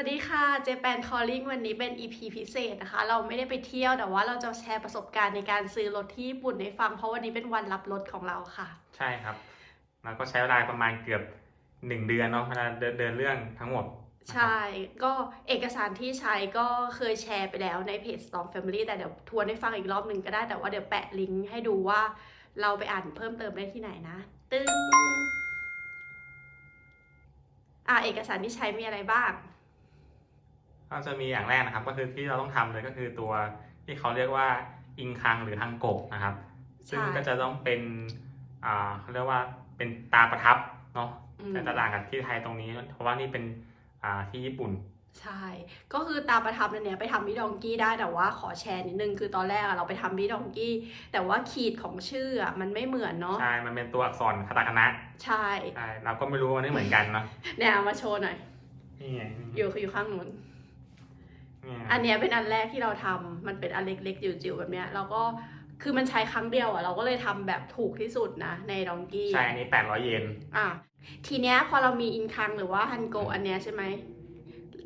วัสดีค่ะเจแปนคอลลิ่งวันนี้เป็น EP พิเศษนะคะ เราไม่ได้ไปเที่ยวแต่ว่าเราจะแชร์ประสบการณ์ในการซื้อรถที่ญี่ปุ่นให้ฟัง เพราะวันนี้เป็นวันรับรถของเราค่ะ ใช่ครับแล้วก็ใช้เวลาประมาณเกือบหนึ่งเดือนเนาะเวลาเดินเดินเรื่องทั้งหมดนะครับใช่ ก็เอกสารที่ใช้ก็เคยแชร์ไปแล้วในเพจ Storm Family แต่เดี๋ยวทวนให้ฟังอีกรอบหนึ่งก็ได้แต่ว่าเดี๋ยวแปะลิงก์ให้ดูว่าเราไปอ่านเพิ่มเติมได้ที่ไหนนะ ตึ้งอะเอกสารที่ใช้มีอะไรบ้าง ก็จะมีอย่างแรกนะครับ ก็คือที่เราต้องทำเลยก็คือตัวที่เขาเรียกว่าอิงคังหรือฮังโกะนะครับ ซึ่งใช่ก็จะต้องเป็นอ่าเขาเรียกว่าเป็นตาประทับเนาะอืมแต่จะต่างกับที่ไทยตรงนี้ เพราะว่านี่เป็นอ่าที่ญี่ปุ่นใช่ ก็คือตามประทับนั่นเนี่ยไปทำที่ดองกี้ได้แต่ว่าขอแชร์นิดนึงคือตอนแรกอะเราไปทำที่ดองกี้ แต่ว่าขีดของชื่ออะมันไม่เหมือนเนาะใช่ มันเป็นตัวอักษรคาตาคานะใช่ใช่เราก็ไม่รู้ว่านี่เหมือนกันเนาะเนี่ยเอามาโชว์หน่อยนี่ไงอยู่คืออยู่ข้างนู้นนี่ไง อันเนี้ยเป็นอันแรกที่เราทำมันเป็นอันเล็กๆจิ๋วๆแบบเนี้ยแล้วก็คือมันใช้ครั้งเดียวอะเราก็เลยทำแบบถูกที่สุดนะในดองกี้ใช่อันนี้ 800 เยนอะทีเนี้ยพอเรามีอินคังหรือว่าฮันโกอันเนี้ยใช่ไหม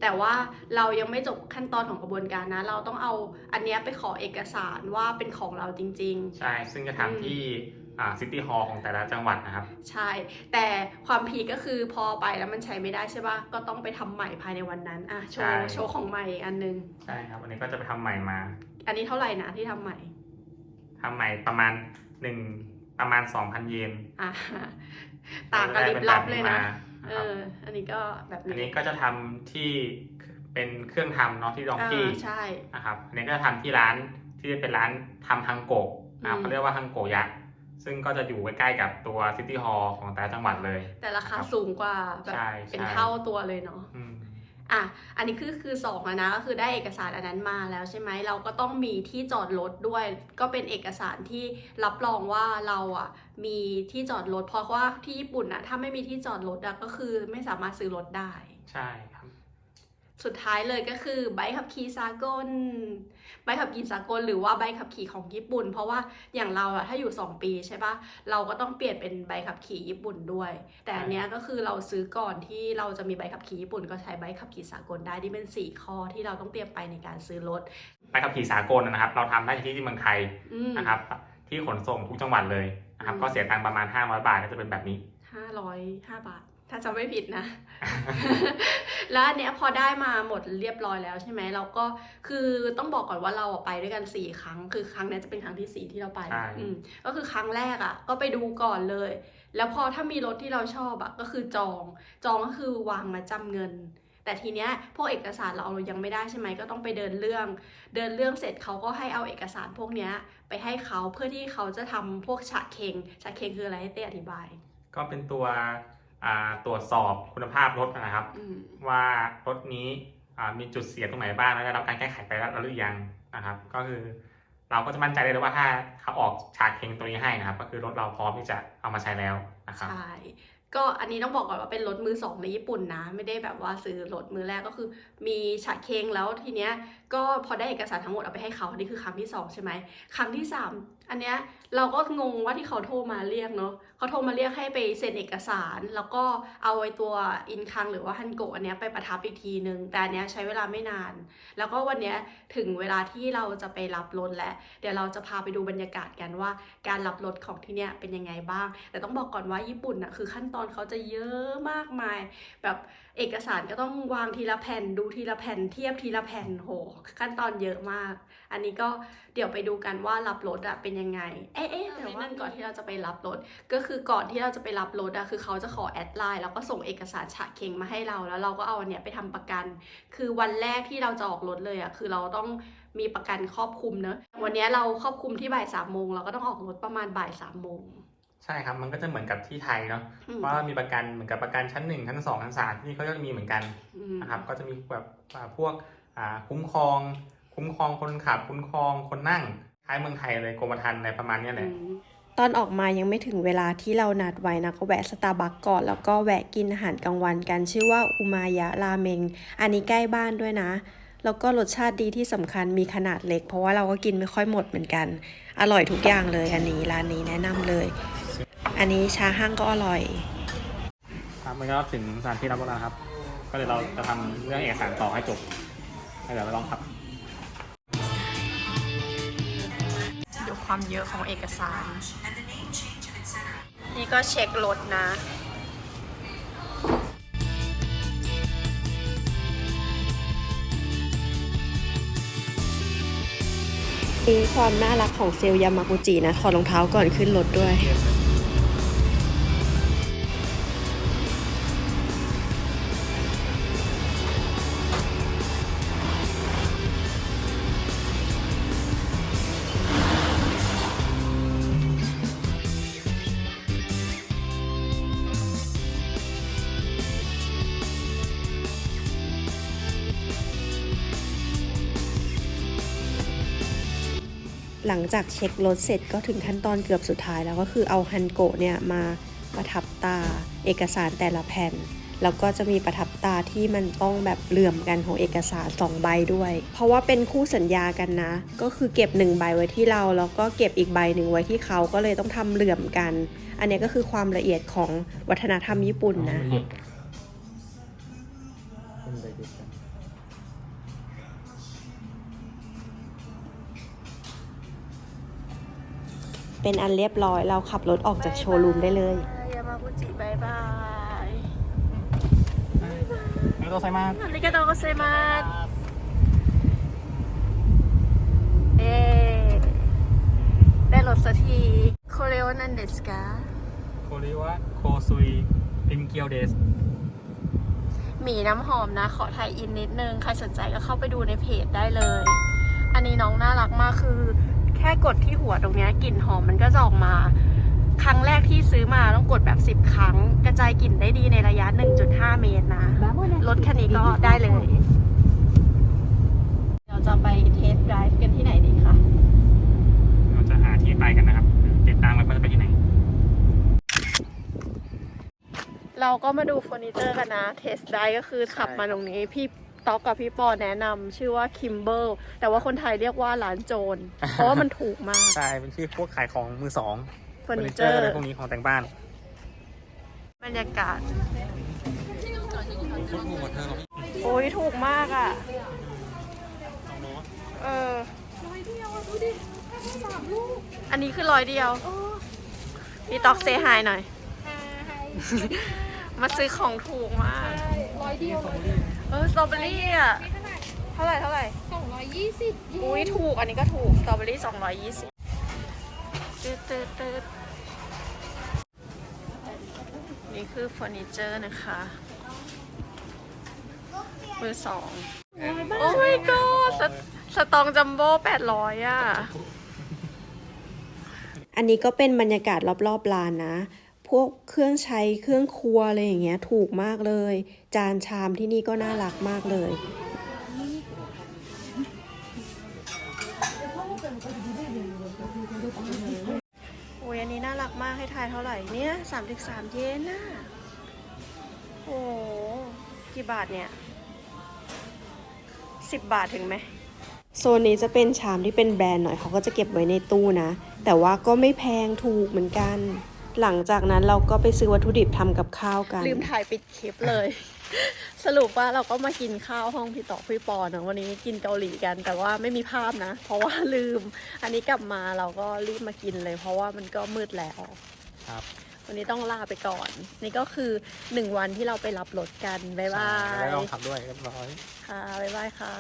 แต่ว่าเรายังไม่จบขั้นตอนของกระบวนการนะ เราต้องเอาอันเนี้ยไปขอเอกสารว่าเป็นของเราจริง ๆ ใช่ ซึ่งจะทำที่อ่า ซิตี้ฮอลล์ของแต่ละจังหวัดนะครับ ใช่ แต่ความพีคก็คือพอไปแล้วมันใช้ไม่ได้ใช่ป่ะก็ต้องไปทำใหม่ภายในวันนั้นอะโชใช่ว์โชว์ของใหม่อีกอันนึง ใช่ครับ อันนี้ก็จะไปทำใหม่มา อันนี้เท่าไหร่นะที่ทำใหม่ทำใหม่ประมาณหนึ่งประมาณ2,000เยนอะต่างกันลิบลับเลยนะได้เอเป็นแบบนี้มานะครับออันนี้ก็แบบอันนี้นี้ก็จะทำที่เป็นเครื่องทำเนาะที่ดองอ่ากี้ใช่นะครับ อันนี้ก็จะทำที่ร้านที่เป็นร้านทำฮังโกะนะครับอืมเขาเรียกว่าฮังโกะยักษ์ ซึ่งก็จะอยู่ใกล้ๆกับตัวซิตี้ฮอลล์ของแต่ละจังหวัดเลย แต่ราคาครับสูงกว่าแบบใช่เป็นใช่เท่าตัวเลยเนาะอืมอะ อันนี้คือคือสองอะนะก็คือได้เอกสารอันนั้นมาแล้วใช่ไหมเราก็ต้องมีที่จอดรถด้วย ก็เป็นเอกสารที่รับรองว่าเราอะมีที่จอดรถเพราะว่าที่ญี่ปุ่นอะถ้าไม่มีที่จอดรถอะก็คือไม่สามารถซื้อรถได้ ใช่ครับ สุดท้ายเลยก็คือใบขับขี่สากลใบขับขี่สากลหรือว่าใบขับขี่ของญี่ปุ่น เพราะว่าอย่างเราอะถ้าอยู่ 2 ปีใช่ปะเราก็ต้องเปลี่ยนเป็นใบขับขี่ญี่ปุ่นด้วย แต่อันเนี้ยก็คือเราซื้อก่อนที่เราจะมีใบขับขี่ญี่ปุ่น ก็ใช้ใบขับขี่สากลได้ที่เป็น 4 ข้อที่เราต้องเตรียมไปในการซื้อรถไปขับขี่สากลนะครับ เราทำได้ที่ที่เมืองไทยอืมนะครับ ที่ขนส่งทุกจังหวัดเลยนะครับอืมก็เสียตังค์ประมาณ500บาทก็จะเป็นแบบนี้ห้าร้อยห้าบาท ถ้าจำไม่ผิดนะ แล้วอันเนี้ยพอได้มาหมดเรียบร้อยแล้วใช่ไหมเราก็คือต้องบอกก่อนว่าเราอะไปด้วยกันสี่ครั้ง คือครั้งเนี้ยจะเป็นครั้งที่สี่ที่เราไปใช่ อืมก็คือครั้งแรกอะก็ไปดูก่อนเลย แล้วพอถ้ามีรถที่เราชอบอะก็คือจอง จองก็คือวางมาจำเงิน แต่ทีเนี้ยพวกเอกสารเรายังไม่ได้ใช่ไหมก็ต้องไปเดินเรื่อง เดินเรื่องเสร็จเขาก็ให้เอาเอกสารพวกเนี้ย ไปให้เขาเพื่อที่เขาจะทำพวกฉะเคงฉะเคงคืออะไรให้เต้อธิบาย ก็เป็นตัวอ่า ตรวจสอบคุณภาพรถนะครับอืมว่ารถนี้อ่ามีจุดเสียตรงไหนบ้างแล้วได้รับการแก้ไขไปแล้วหรือยังนะครับ ก็คือเราก็จะมั่นใจได้เลยว่าถ้าเขาออกฉากเคงตัวนี้ให้นะครับ ก็คือรถเราพร้อมที่จะเอามาใช้แล้วนะครับใช่ก็อันนี้ต้องบอกก่อนว่าเป็นรถมือสองในญี่ปุ่นนะ ไม่ได้แบบว่าซื้อรถมือแรกก็คือ มีฉะเคงแล้วทีเนี้ยก็พอได้เอกสารทั้งหมดเอาไปให้เขาอันนี้คือครั้งที่สองใช่ไหมครั้งที่สามอันเนี้ยเราก็งงว่าที่เขาโทรมาเรียกเนาะ เขาโทรมาเรียกให้ไปเซ็นเอกสาร แล้วก็เอาไอ้ตัวอินคังหรือว่าฮันโกะอันเนี้ยไปประทับอีกทีนึง แต่อันเนี้ยใช้เวลาไม่นาน แล้วก็วันเนี้ยถึงเวลาที่เราจะไปรับรถแล้วเดี๋ยวเราจะพาไปดูบรรยากาศกันว่า การรับรถของที่เนี้ยเป็นยังไงบ้าง แต่ต้องบอกก่อนว่าญี่ปุ่นน่ะคือขั้นตอนเขาจะเยอะมากมายแบบเอกสารก็ต้องวางทีละแผ่นดูทีละแผ่นเทียบทีละแผ่นโห ขั้นตอนเยอะมาก อันนี้ก็เดี๋ยวไปดูกันว่ารับรถอะเป็นยังไง เอ๊ะเอ๊ะแต่ว่าก่อนที่เราจะไปรับรถ ก็คือก่อนที่เราจะไปรับรถอะคือเขาจะขอแอดไลน์แล้วก็ส่งเอกสารฉะเข่งมาให้เราแล้วเราก็เอาอันเนี้ยไปทำประกัน คือวันแรกที่เราจะออกรถเลยอะคือเราต้องมีประกันครอบคลุมเนอะวันเนี้ยเราครอบคลุมที่บ่ายสามโมงเราก็ต้องออกรถประมาณบ่ายสามโมง ใช่ครับ มันก็จะเหมือนกับที่ไทยเนาะอืมว่ามีประกันเหมือนกับประกันชั้นหนึ่งชั้นสองชั้นสามที่นี่เขาก็จะมีเหมือนกันอืมนะครับ ก็จะมีแบบอ่าพวกอ่าคุ้มครอง คุ้มครองคนขับ คุ้มครองคนนั่งคล้ายเมืองไทยเลยกรมธรรม์อะไรประมาณเนี้ยแหละตอนออกมายังไม่ถึงเวลาที่เรานัดไว้นะก็แวะสตาร์บัคก่อน แล้วก็แวะกินอาหารกลางวันกัน ชื่อว่าอุมายะราเมง อันนี้ใกล้บ้านด้วยนะ แล้วก็รสชาติดีที่สำคัญมีขนาดเล็ก เพราะว่าเราก็กินไม่ค่อยหมดเหมือนกัน อร่อยทุกอย่างเลยอันนี้ร้านนี้แนะนำเลย อันนี้ชาห้างก็อร่อย ครับมันก็ถึงสถานที่รับรถแล้วครับ ก็เลยเราจะทำเรื่องเอกสารต่อให้จบแล้วเดี๋ยวเราลองขับ ดูความเยอะของเอกสาร นี่ก็เช็ครถนะ มีความน่ารักของเซลล์ยามากุจินะถอดรองเท้าก่อนขึ้นรถด้วย หลังจากเช็ครถเสร็จก็ถึงขั้นตอนเกือบสุดท้ายแล้วก็คือเอาฮันโกะเนี่ยมาประทับตาเอกสารแต่ละแผ่น แล้วก็จะมีประทับตาที่มันต้องแบบเหลื่อมกันของเอกสารสองใบด้วย เพราะว่าเป็นคู่สัญญากันนะ ก็คือเก็บหนึ่งใบไว้ที่เราแล้วก็เก็บอีกใบหนึ่งไว้ที่เขาก็เลยต้องทำเหลื่อมกัน อันนี้ก็คือความละเอียดของวัฒนธรรมญี่ปุ่นนะเป็น อันเรียบร้อยเราขับรถออกจากโชว์รูมได้เลยยามากุจิบายบาย แล้วตัวไซมา ありがとうございます。เอ๊ได้รถสักทีこれは何ですか โคริวะโคซุยพินเกียวเดส หมีน้ำหอมนะ ขอไทยอินนิดนึง ใครสนใจก็เข้าไปดูในเพจได้เลย อันนี้น้องน่ารักมากคือ แ ค่กดที่หัวตรงเนี้ยกลิ่นหอมมันก็จะออกมา ครั้งแรกที่ซื้อมาต้องกดแบบ 10 ครั้ง กระจายกลิ่นได้ดีในระยะ 1.5 เมตรนะ รถคันนี้ก็ได้เลย เราจะไปเทสต์ไดรฟ์กันที่ไหนดีคะเราจะหาที่ไปกันนะครับ ติดตามกันว่าจะไปที่ไหน เราก็มาดูเฟอร์นิเจอร์กันนะ เทสได้ก็คือขับมาตรงนี้พี่ ต๊อกกับพี่ปอแนะนำชื่อว่าคิมเบิลแต่ว่าคนไทยเรียกว่าร้านโจร เพราะว่ามันถูกมากใช่เป็นชื่อพวกขายของมือสองเฟอร์นิเจอร์อะไรพวกนี้ของแต่งบ้าน บรรยากาศ โอ้ยถูกมากอะ เออร้อยเดียวดูดิสามลูกอันนี้คือร้อยเดียว พี่ต๊อกเซฮายหน่อย มาซื้อของถูกมาก ร้อยเดียวเออสตรอเบอรี่อะเท่าไหร่เท่าไหร่สองร้อยยี่สิบเยนอุ้ยถูกอันนี้ก็ถูกสตรอเบอรี่สองร้อยยี่สิบตืดตืดตืดนี่คือเฟอร์นิเจอร์นะคะมือสองโอ้ my god สตสตองจัมโบ้แปดร้อยอะ อันนี้ก็เป็นบรรยากาศรอบๆร้านนะ พวกเครื่องใช้เครื่องครัวอะไรอย่างเงี้ยถูกมากเลย จานชามที่นี่ก็น่ารักมากเลยโอ้ยอันนี้น่ารักมากให้ทายเท่าไหร่เนี่ยสามสิบสามเยนน่ะโอ้โหกี่บาทเนี่ยสิบบาทถึงไหมโซนนี้จะเป็นชามที่เป็นแบรนด์หน่อยเขาก็จะเก็บไว้ในตู้นะ แต่ว่าก็ไม่แพงถูกเหมือนกัน หลังจากนั้นเราก็ไปซื้อวัตถุดิบทำกับข้าวกัน ลืมถ่ายปิดคลิปเลย สรุปว่าเราก็มากินข้าวห้องพี่ต่อพี่ปอนะวันนี้กินเกาหลีกันแต่ว่าไม่มีภาพนะ เพราะว่าลืม อันนี้กลับมาเราก็รีบมากินเลย เพราะว่ามันก็มืดแล้วครับวันนี้ต้องลาไปก่อน นี่ก็คือหนึ่งวันที่เราไปรับรถกันบ๊ายบาได้ยลองขับด้วยเรียบร้อยค่ะบ๊ายบายค่ะ